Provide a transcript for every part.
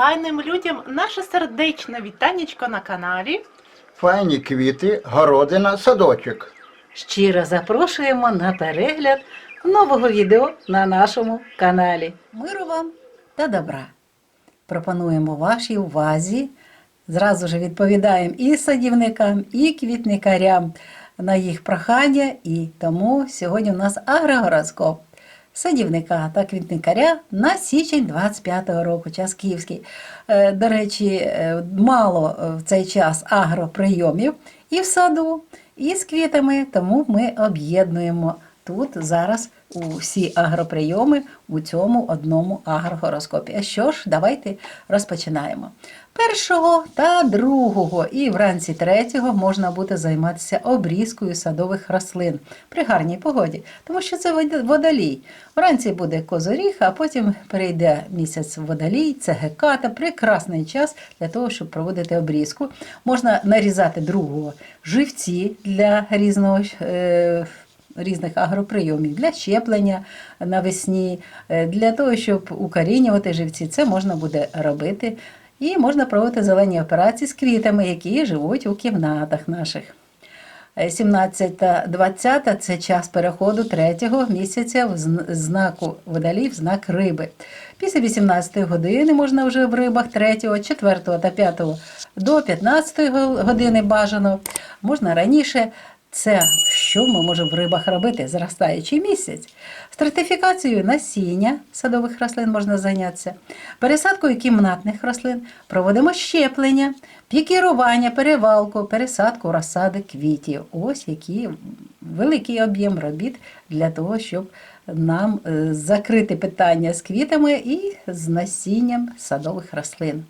файним людям наше сердечне вітанечко на каналі. Файні квіти, городина, садочок. Щиро запрошуємо на перегляд нового відео на нашому каналі. Миру вам та добра. Пропонуємо вашій увазі. Зразу ж відповідаємо і садівникам, і квітникарям на їх прохання. І тому сьогодні у нас агрогороскоп садівника та квітникаря на січень 25-го року, час київський. Е, До речі, е, мало е, в цей час агроприйомів і в саду, і з квітами, тому ми об'єднуємо тут зараз усі агроприйоми у цьому одному агрогороскопі. А що ж, давайте розпочинаємо. Першого та другого і вранці третього можна буде займатися обрізкою садових рослин при гарній погоді, тому що це вод- водолій. Вранці буде козоріг, а потім перейде місяць водолій, це геката, прекрасний час для того, щоб проводити обрізку. Можна нарізати другого живці для різного. Е- Різних агроприйомів для щеплення навесні, е, для того, щоб укорінювати живці, це можна буде робити. І можна проводити зелені операції з квітами, які живуть у кімнатах наших. 17-20 це час переходу третього місяця в знаку водолій в знак риби. Після 18 години можна вже в рибах 3, 4 та 5 до 15 години бажано. Можна раніше. Це що ми можемо в рибах робити? Зростаючий місяць. Стратифікацією насіння садових рослин можна зайнятися, пересадкою кімнатних рослин, проводимо щеплення, пікірування, перевалку, пересадку розсади квітів. Ось який великий об'єм робіт для того, щоб нам е, закрити питання з квітами і з насінням садових рослин.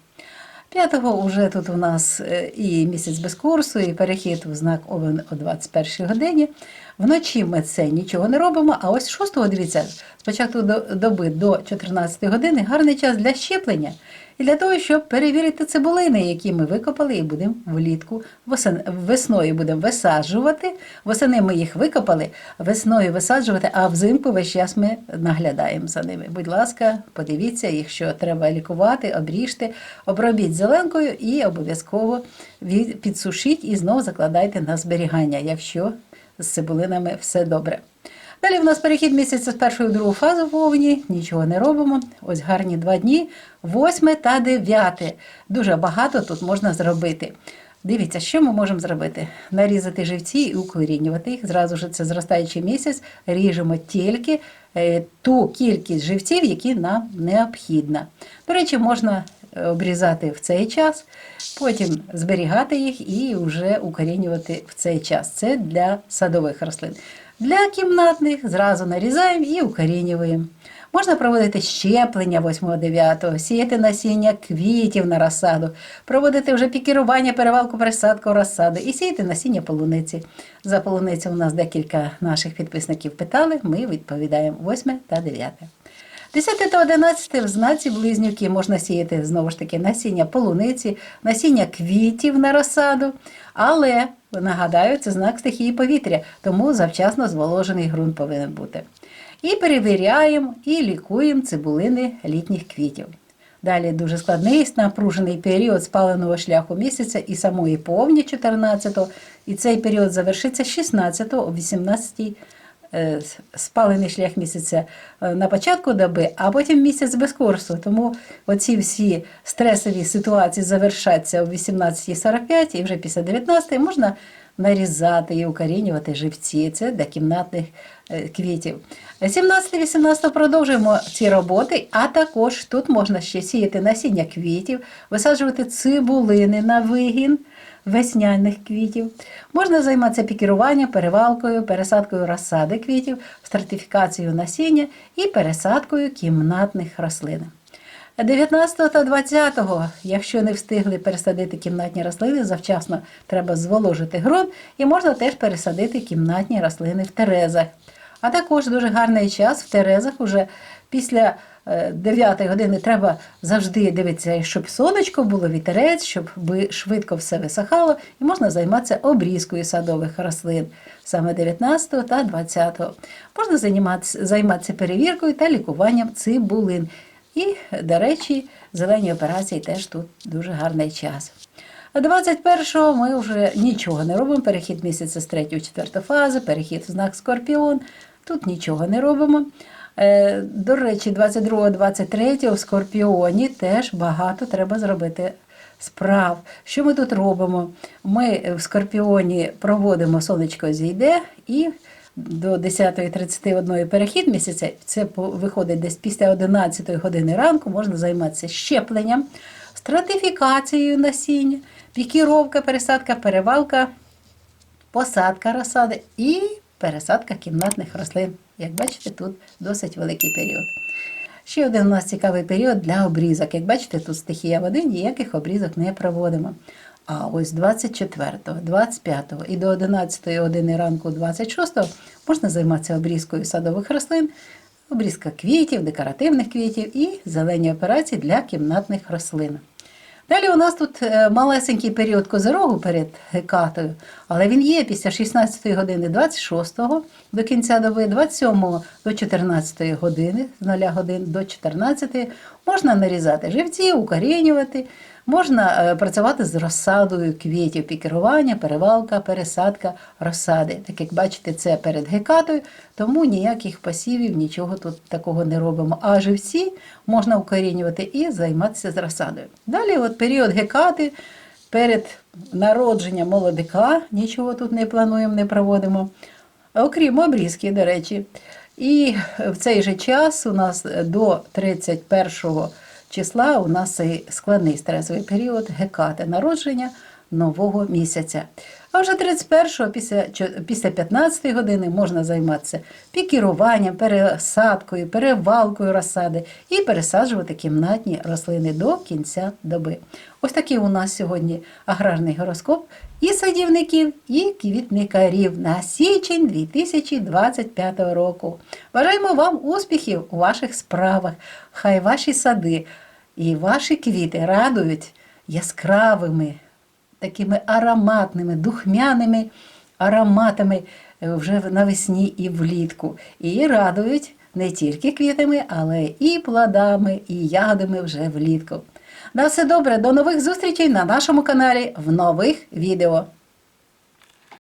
П'ятого вже тут у нас е, і місяць без курсу, і перехід в знак Овен о 21 годині. Вночі ми це нічого не робимо, а ось 6 дивіться, спочатку до доби до 14 години гарний час для щеплення для того, щоб перевірити цибулини, які ми викопали, і будемо влітку весною будемо висаджувати. Восени ми їх викопали, весною висаджувати, а взимку весь час ми наглядаємо за ними. Будь ласка, подивіться, якщо треба лікувати, обріжте, обробіть зеленкою і обов'язково підсушіть і знову закладайте на зберігання, якщо з цибулинами все добре. Далі в нас перехід місяця з першої в другу фазу вовні, нічого не робимо. Ось гарні два дні, восьме та дев'яте. Дуже багато тут можна зробити. Дивіться, що ми можемо зробити? Нарізати живці і укорінювати їх. Зразу ж це зростаючий місяць, ріжемо тільки е, ту кількість живців, які нам необхідна. До речі, можна е, обрізати в цей час, потім зберігати їх і вже укорінювати в цей час. Це для садових рослин. Для кімнатних зразу нарізаємо і укорінюємо. Можна проводити щеплення 8-9, сіяти насіння квітів на розсаду, проводити вже пікірування, перевалку, пересадку розсади і сіяти насіння полуниці. За полуницю у нас декілька наших підписників питали, ми відповідаємо 8 та 9. 10 та 11 в знаці близнюки можна сіяти знову ж таки насіння полуниці, насіння квітів на розсаду, але нагадаю, це знак стихії повітря, тому завчасно зволожений ґрунт повинен бути. І перевіряємо і лікуємо цибулини літніх квітів. Далі дуже складний напружений період спаленого шляху місяця і самої повні 14-го, і цей період завершиться 16-го о 18-й е, спалений шлях місяця е, на початку доби, а потім місяць без курсу. Тому оці всі стресові ситуації завершаться о 18.45 і вже після 19 можна нарізати і укорінювати живці. Це для кімнатних е, квітів. 17-18 продовжуємо ці роботи, а також тут можна ще сіяти насіння квітів, висаджувати цибулини на вигін весняних квітів. Можна займатися пікіруванням, перевалкою, пересадкою розсади квітів, стратифікацією насіння і пересадкою кімнатних рослин. 19 та 20, якщо не встигли пересадити кімнатні рослини, завчасно треба зволожити ґрунт і можна теж пересадити кімнатні рослини в терезах. А також дуже гарний час в терезах уже після 9 години треба завжди дивитися, щоб сонечко було вітерець, щоб швидко все висохало, і можна займатися обрізкою садових рослин саме 19 та 20. Можна займатися перевіркою та лікуванням цибулин. І до речі, зелені операції теж тут дуже гарний час. А 21-го ми вже нічого не робимо. Перехід місяця з 3 в 4 фази, перехід в знак Скорпіон. Тут нічого не робимо. Е, До речі, 22-23 в Скорпіоні теж багато треба зробити справ. Що ми тут робимо? Ми в Скорпіоні проводимо сонечко зійде і до 10.31 перехід місяця, це виходить десь після 11 години ранку, можна займатися щепленням, стратифікацією насіння, пікіровка, пересадка, перевалка, посадка розсади і пересадка кімнатних рослин. Як бачите, тут досить великий період. Ще один у нас цікавий період для обрізок. Як бачите, тут стихія води, ніяких обрізок не проводимо. А ось 24, 25 і до 11 години ранку 26 можна займатися обрізкою садових рослин, обрізка квітів, декоративних квітів і зелені операції для кімнатних рослин. Далі у нас тут е, малесенький період козирогу перед Гекатою, але він є після 16 години 26 до кінця доби, 27 до 14 години, з 0 годин до 14 можна нарізати живці, укорінювати, можна е, працювати з розсадою квітів, пікерування, перевалка, пересадка розсади. Так як бачите, це перед Гекатою, тому ніяких посівів, нічого тут такого не робимо. А живці можна укорінювати і займатися з розсадою. Далі, от період Гекати, перед народженням молодика, нічого тут не плануємо, не проводимо. Окрім обрізки, до речі. І в цей же час у нас до 31 числа у нас і складний стресовий період гекати народження нового місяця. А вже 31-го, після, після 15 години можна займатися пікіруванням, пересадкою, перевалкою розсади і пересаджувати кімнатні рослини до кінця доби. Ось такий у нас сьогодні аграрний гороскоп і садівників, і квітникарів на січень 2025 року. Бажаємо вам успіхів у ваших справах. Хай ваші сади і ваші квіти радують яскравими, такими ароматними, духмяними ароматами е, вже навесні і влітку. І радують не тільки квітами, але і плодами, і ягодами вже влітку. На все добре, до нових зустрічей на нашому каналі в нових відео.